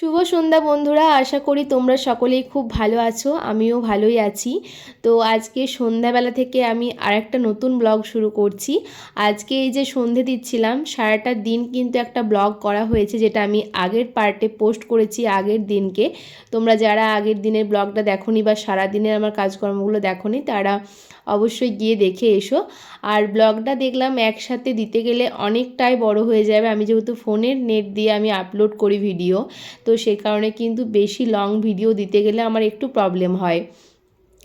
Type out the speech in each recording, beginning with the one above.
শুভ সন্ধ্যা বন্ধুরা, আশা করি তোমরা সকলেই খুব ভালো আছো, আমিও ভালোই আছি। তো আজকে সন্ধ্যাবেলা থেকে আমি আরেকটা নতুন ব্লগ শুরু করছি। আজকে এই যে সন্ধে দিচ্ছিলাম, সারাটা দিন কিন্তু একটা ব্লগ করা হয়েছে, যেটা আমি আগের পার্টে পোস্ট করেছি আগের দিনকে। তোমরা যারা আগের দিনের ব্লগটা দেখোনি বা সারা দিনের আমার কাজকর্মগুলো দেখোনি, তারা অবশ্যই গিয়ে দেখে এসো। আর ব্লগটা দেখলাম একসাথে দিতে গেলে অনেকটাই বড় হয়ে যাবে। আমি যেহেতু ফোনের নেট দিয়ে আমি আপলোড করি ভিডিও, তো সে কারণে কিন্তু বেশি লং ভিডিও দিতে গেলে আমার একটু প্রবলেম হয়।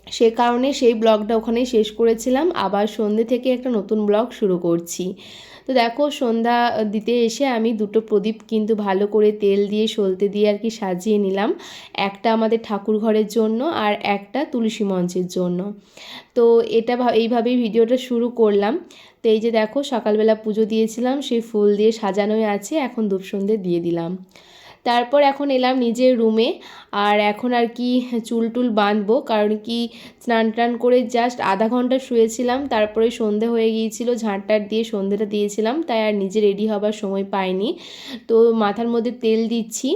সে কারণে সেই ব্লগটা ওখানেই শেষ করেছিলাম। আবার সন্ধে থেকে একটা নতুন ব্লগ শুরু করছি। তো দেখো, সন্ধ্যা দিতে এসে আমি দুটো প্রদীপ কিন্তু ভালো করে তেল দিয়ে, সলতে দিয়ে আর কি সাজিয়ে নিলাম। একটা আমাদের ঠাকুর ঘরের জন্য আর একটা তুলসী মঞ্চের জন্য। তো এটা এইভাবেই ভিডিওটা শুরু করলাম। তো এই যে দেখো, সকালবেলা পুজো দিয়েছিলাম, সেই ফুল দিয়ে সাজানোই আছে, এখন ধূপ সন্ধে দিয়ে দিলাম। তারপর এখন এলাম নিজের রুমে আর এখন আর কি চুল টুল বাঁধবো, কারণ কি স্নান টান করে জাস্ট আধা ঘণ্টা শুয়েছিলাম, তারপরে সন্ধে হয়ে গিয়েছিল ঝাঁটটার দিয়ে সন্ধেটা দিয়েছিলাম, তাই আর নিজে রেডি হবার সময় পাইনি। তো মাথার মধ্যে তেল দিচ্ছি।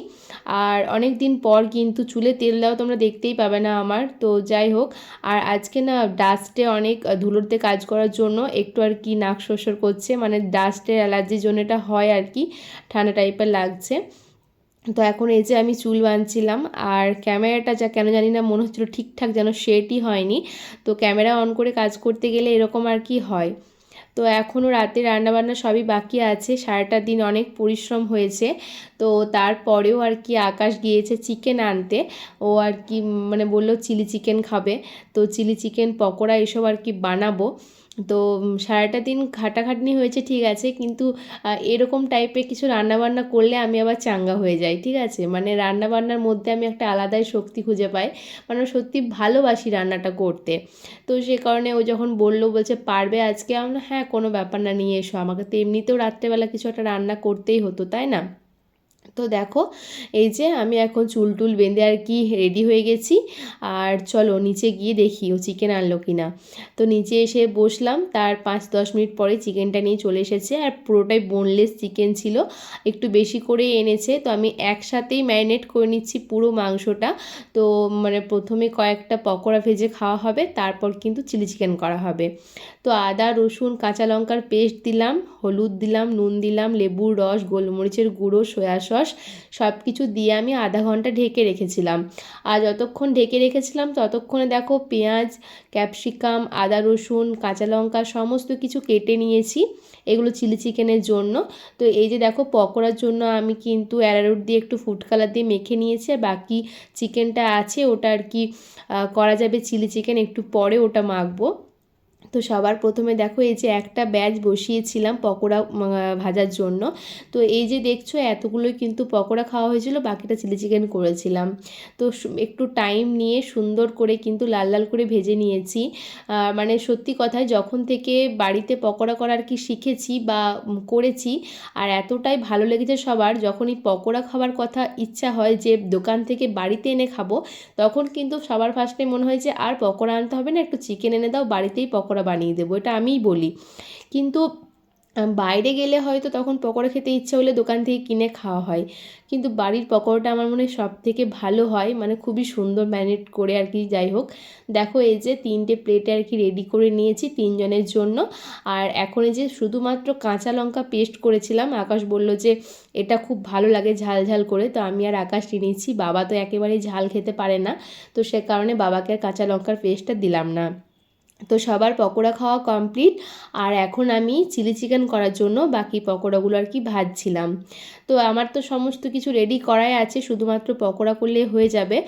আর অনেক দিন পর কিন্তু চুলে তেল দেওয়া তোমরা দেখতেই পাবে না আমার। তো যাই হোক, আর আজকে না ডাস্টে অনেক ধুলোতে কাজ করার জন্য একটু আর কি নাক শস্যর করছে মানে ডাস্টের অ্যালার্জির জন্য এটা হয় আর কি, ঠান্ডা টাইপের লাগছে। তো এখন এই যে আমি চুল বাঁধছিলাম আর ক্যামেরাটা যা কেন জানি না মনে হচ্ছিল ঠিকঠাক যেন সেটই হয়নি। তো ক্যামেরা অন করে কাজ করতে গেলে এরকম আর কি হয়। তো এখনও রাতে রান্নাবান্না সবই বাকি আছে, সারাটা দিন অনেক পরিশ্রম হয়েছে। তো তারপরেও আর কি আকাশ গিয়েছে চিকেন আনতে। ও আর কি মানে বলল, চিলি চিকেন খাবে। তো চিলি চিকেন পকোড়া এসব আর কি বানাবো। তো সারাটা দিন খাটাখাটনি হয়েছে, ঠিক আছে, কিন্তু এরকম টাইপের কিছু রান্নাবান্না করলে আমি আবার চাঙ্গা হয়ে যাই, ঠিক আছে? মানে রান্নাবান্নার মধ্যে আমি একটা আলাদাই শক্তি খুঁজে পাই। মানে সত্যি ভালোবাসি রান্নাটা করতে। তো সে কারণে ও যখন বলল, বলছে, পারবে আজকে? আমরা হ্যাঁ কোনো ব্যাপার না, নিয়ে এসো। আমাকে তো এমনিতেও রাত্রেবেলা কিছু একটা রান্না করতেই হতো, তাই না? তো দেখো, এই যে আমি এখন চুল টুল বেঁধে আর কি রেডি হয়ে গেছি। আর চলো নিচে গিয়ে দেখি ও চিকেন আনলো কি না তো নিচে এসে বসলাম, তার পাঁচ দশ মিনিট পরে চিকেনটা নিয়ে চলে এসেছে। আর পুরোটাই বোনলেস চিকেন ছিল, একটু বেশি করে এনেছে। তো আমি একসাথেই ম্যারিনেট করে নিচ্ছি পুরো মাংসটা। তো মানে প্রথমে কয়েকটা পকোড়া ভেজে খাওয়া হবে, তারপর কিন্তু চিলি চিকেন করা হবে। তো আদা, রসুন, কাঁচা লঙ্কার পেস্ট দিলাম, হলুদ দিলাম, নুন দিলাম, লেবুর রস, গোলমরিচের গুঁড়ো, সয়া সস সব কিছু দিয়ে আমি আধা ঘণ্টা ঢেকে রেখেছিলাম। আর যতক্ষণ ঢেকে রেখেছিলাম, ততক্ষণে দেখো পেঁয়াজ, ক্যাপসিকাম, আদা রসুন, কাঁচা লঙ্কা সমস্ত কিছু কেটে নিয়েছি, এগুলো চিলি চিকেনের জন্য। তো এই যে দেখো পকোড়ার জন্য আমি কিন্তু অ্যারারুট দিয়ে একটু ফুড কালার দিয়ে মেখে নিয়েছি, আর বাকি চিকেনটা আছে ওটা আর কি করা যাবে চিলি চিকেন, একটু পরে ওটা মাখবো। তো সবার প্রথমে দেখো এই যে একটা ব্যাচ বসিয়েছিলাম পকোড়া ভাজার জন্য। তো এই যে দেখছ এতগুলোই কিন্তু পকোড়া খাওয়া হয়েছিল, বাকিটা চিলি চিকেন করেছিলাম। তো একটু টাইম নিয়ে সুন্দর করে কিন্তু লাল লাল করে ভেজে নিয়েছি। মানে সত্যি কথায় যখন থেকে বাড়িতে পকোড়া করার কি শিখেছি বা করেছি, আর এতটাই ভালো লেগেছে সবার, যখনই পকোড়া খাওয়ার কথা ইচ্ছা হয় যে দোকান থেকে বাড়িতে এনে খাব, তখন কিন্তু সবার ফার্স্টে মনে হয় যে আর পকোড়া আনতে হবে না, একটু চিকেন এনে দাও, বাড়িতেই পকোড়া পকোড়া বানিয়ে দেবো, এটা আমিই বলি। কিন্তু বাইরে গেলে হয়তো তখন পকোড়া খেতে ইচ্ছে হলে দোকান থেকে কিনে খাওয়া হয়। কিন্তু বাড়ির পকোড়াটা আমার মনে হয় সব থেকে ভালো হয় মানে খুবই সুন্দর ম্যানেট করে আর কি, যাই হোক। দেখো, এই যে তিনটে প্লেটে আর কি রেডি করে নিয়েছি তিনজনের জন্য। আর এখন এই যে শুধুমাত্র কাঁচা লঙ্কা পেস্ট করেছিলাম, আকাশ বলল যে এটা খুব ভালো লাগে ঝাল ঝাল করে, তো আমি আর আকাশ নিয়েছি বাবা তো একেবারেই ঝাল খেতে পারে না। তো সে কারণে বাবাকে আর কাঁচা লঙ্কার পেস্টটা দিলাম না। তো সবার পকোড়া খাওয়া কমপ্লিট। আর এখন আমি চিলি চিকেন করার জন্য বাকি পকোড়াগুলো আর কি ভাজছিলাম। তো আমার তো সমস্ত কিছু রেডি করাই আছে, শুধুমাত্র পকোড়া করলে হয়ে যাবে।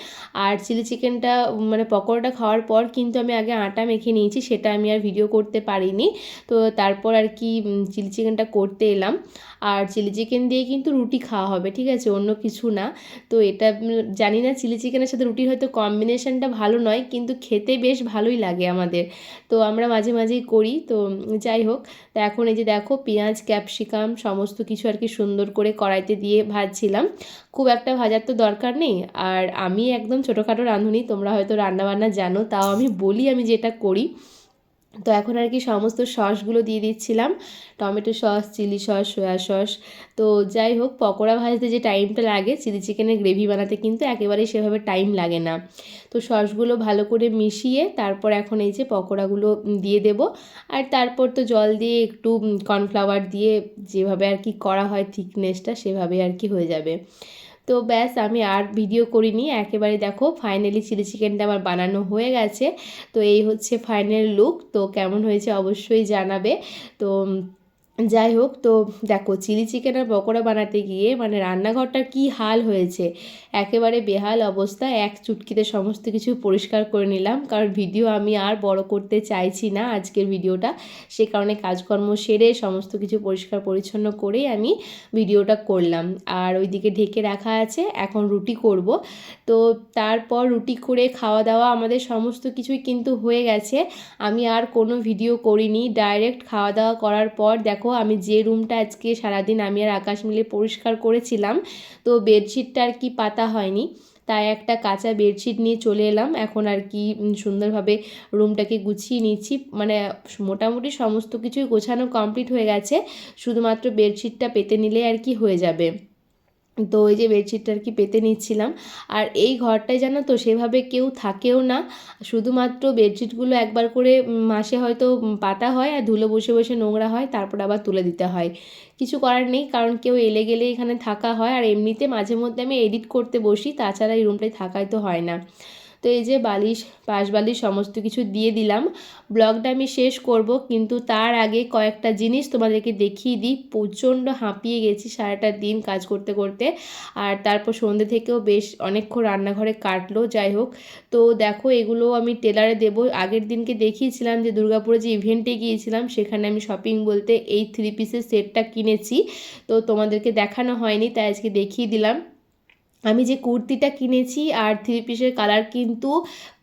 আর চিলি চিকেনটা মানে পকোড়াটা খাওয়ার পর কিন্তু আমি আগে আটা মেখে নিয়েছি, সেটা আমি আর ভিডিও করতে পারিনি। তো তারপর আর কি চিলি চিকেনটা করতে এলাম। আর চিলি চিকেন দিয়ে কিন্তু রুটি খাওয়া হবে, ঠিক আছে? অন্য কিছু না। তো এটা জানি না চিলি চিকেনের সাথে রুটির হয়তো কম্বিনেশনটা ভালো নয়, কিন্তু খেতে বেশ ভালোই লাগে আমাদের। তো আমরা মাঝে মাঝেই করি, তো যাই হোক। তো এখন এই যে দেখো, পেঁয়াজ, ক্যাপসিকাম সমস্ত কিছু আর কি সুন্দর করে কড়াইতে দিয়ে ভাজছিলাম। খুব একটা ভাজার তো দরকার নেই। আর আমি একদম ছোটোখাটো রাঁধুনি, তোমরা হয়তো রান্নাবান্না জানো, তাও আমি বলি আমি যেটা করি। তো এখন আর কি সমস্ত সসগুলো দিয়ে দিচ্ছিলাম। Tomato sauce, chilli sauce, soya sauce. তো যাই হোক, পকোড়া ভাজতে যে টাইমটা লাগে, চিলি চিকেনের গ্রেভি বানাতে কিন্তু একেবারেই সেভাবে টাইম লাগে না। তো সসগুলো ভালো করে মিশিয়ে তারপর এখন এই যে পকোড়াগুলো দিয়ে দেব। আর তারপর তো জল দিয়ে একটু কর্নফ্লাওয়ার দিয়ে যেভাবে আর কি করা হয় থিকনেসটা সেভাবে আর কি হয়ে যাবে। তো ব্যাস, আমি আর ভিডিও করিনি। একেবারে দেখো ফাইনালি চিলি চিকেনটা আমার বানানো হয়ে গেছে। তো এই হচ্ছে ফাইনাল লুক তো কেমন হয়েছে অবশ্যই জানাবে। তো যাই হোক, তো দেখো চিলি চিকেন আর পকোড়া বানাতে গিয়ে মানে রান্নাঘরটার কি হাল হয়েছে? একেবারে বেহাল অবস্থা। এক চুটকিতে সমস্ত কিছু পরিষ্কার করে নিলাম। কারণ ভিডিও আমি আর বড় করতে চাইছি না আজকের ভিডিওটা। সে কারণে কাজকর্ম সেরে সমস্ত কিছু পরিষ্কার পরিচ্ছন্ন করেই আমি ভিডিওটা করলাম। আর ওইদিকে ঢেকে রাখা আছে। এখন রুটি করব। তো তারপর রুটি করে খাওয়া দাওয়া আমাদের সমস্ত কিছুই কিন্তু হয়ে গেছে। আমি আর কোনো ভিডিও করিনি। ডাইরেক্ট খাওয়া দাওয়া করার পর দেখো আমি যে রুমটা আজকে সারাদিন আমি আর আকাশ মিলে পরিষ্কার করেছিলাম, তো বেডশিটটা আর কি পাতা হয়নি। তাই একটা কাঁচা বেডশিট নিয়ে চলে এলাম। এখন আর কি সুন্দরভাবে রুমটাকে গুছিয়ে নিচ্ছি। মানে মোটামুটি সমস্ত কিছুই গোছানো কমপ্লিট হয়ে গেছে। শুধুমাত্র বেডশিটটা পেতে নিলে আর কি হয়ে যাবে। তো ওই যে বেডশিটটা আর কি পেতে নিচ্ছিলাম। আর এই ঘরটায় জানো তো সেভাবে কেউ থাকেও না। শুধুমাত্র বেডশিটগুলো একবার করে মাসে হয়তো পাতা হয় আর ধুলো বসে বসে নোংরা হয়, তারপর আবার তুলে দিতে হয়। কিছু করার নেই, কারণ কেউ এলে গেলে এখানে থাকা হয়। আর এমনিতে মাঝে মধ্যে আমি এডিট করতে বসি, তাছাড়া এই রুমটায় থাকাই তো হয় না। তো এই যে বালিশ, পাশ বালিশ সমস্ত কিছু দিয়ে দিলাম। ব্লগটা আমি শেষ করব, কিন্তু তার আগে কয়েকটা জিনিস তোমাদেরকে দেখিয়ে দিই। প্রচণ্ড হাঁপিয়ে গেছি সারাটা দিন কাজ করতে করতে। আর তারপর সন্ধ্যে থেকেও বেশ অনেকক্ষণ রান্নাঘরে কাটলো, যাই হোক। তো দেখো এগুলো আমি টেলারে দেব। আগের দিনকে দেখিয়েছিলাম যে দুর্গাপুরে যে ইভেন্টে গিয়েছিলাম, সেখানে আমি শপিং বলতে এই থ্রি পিসের সেটটা কিনেছি। তো তোমাদেরকে দেখানো হয়নি, তাই আজকে দেখিয়ে দিলাম। আমি যে কুর্তিটা কিনেছি আর থ্রি পিসের কালার কিন্তু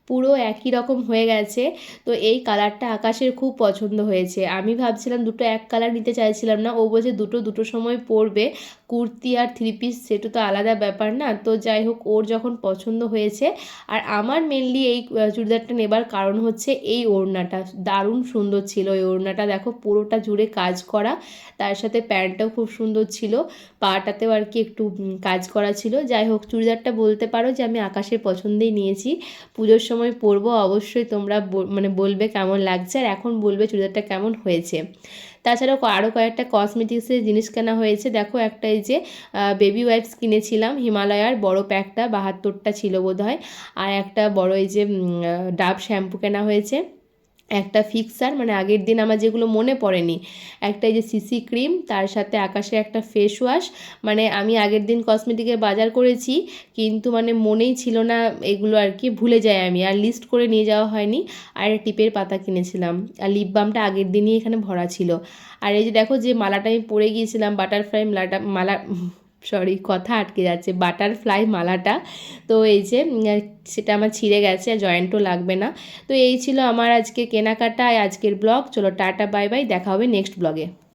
পুরো একই রকম হয়ে গেছে। তো এই কালারটা আকাশের খুব পছন্দ হয়েছে। আমি ভাবছিলাম দুটো এক কালার নিতে চাইছিলাম না। ও বলছে দুটো দুটো সময় পরবে। কুর্তি আর থ্রি পিস সেটা তো আলাদা ব্যাপার না। তো যাই হোক, ওর যখন পছন্দ হয়েছে, আর আমার মেনলি এই চুড়িদারটা নেবার কারণ হচ্ছে এই ওড়নাটা। দারুণ সুন্দর ছিল এই ওড়নাটা। দেখো, পুরোটা জুড়ে কাজ করা। তার সাথে প্যান্টটাও খুব সুন্দর ছিল। পাটাতেও আর কি একটু কাজ করা ছিল। যাই হোক, চুড়িদারটা বলতে পারো যে আমি আকাশের পছন্দেই নিয়েছি। পুজোর সময় পরবো, অবশ্যই তোমরা মানে বলবে কেমন লাগছে। আর এখন বলবে চুড়িদারটা কেমন হয়েছে। তাছাড়াও আরও কয়েকটা কসমেটিক্সের জিনিস কেনা হয়েছে। দেখো, একটা এই যে বেবি ওয়াইপস কিনেছিলাম। হিমালয়ার বড় প্যাকটা বাহাত্তরটা ছিল বোধ হয় আর একটা বড় এই যে ডাব শ্যাম্পু কেনা হয়েছে। একটা ফিক্সার মানে আগের দিন আমার যেগুলো মনে পড়েনি, একটা এই যে সিসি ক্রিম তার সাথে আকাশে একটা ফেস ওয়াশ মানে আমি আগের দিন কসমেটিকের বাজার করেছি, কিন্তু মানে মনেই ছিল না এগুলো আর কি, ভুলে যাই আমি, আর লিস্ট করে নিয়ে যাওয়া হয়নি, আর টিপের পাতা কিনেছিলাম, আর লিপ বামটা আগের দিনই এখানে ভরা ছিল। আর এই যে দেখো যে মালাটা আমি পরে গিয়েছিলাম বাটারফ্লাই মালাটা মালা সরি, কথা আটকে যাচ্ছে বাটারফ্লাই মালাটা। তো এই যে সেটা আমার ছিঁড়ে গেছে জয়েন্টও লাগবে না। তো এই ছিল আমার আজকে কেনাকাটা আজকের ব্লগ চলো, টাটা বাই বাই দেখা হবে নেক্সট ব্লগে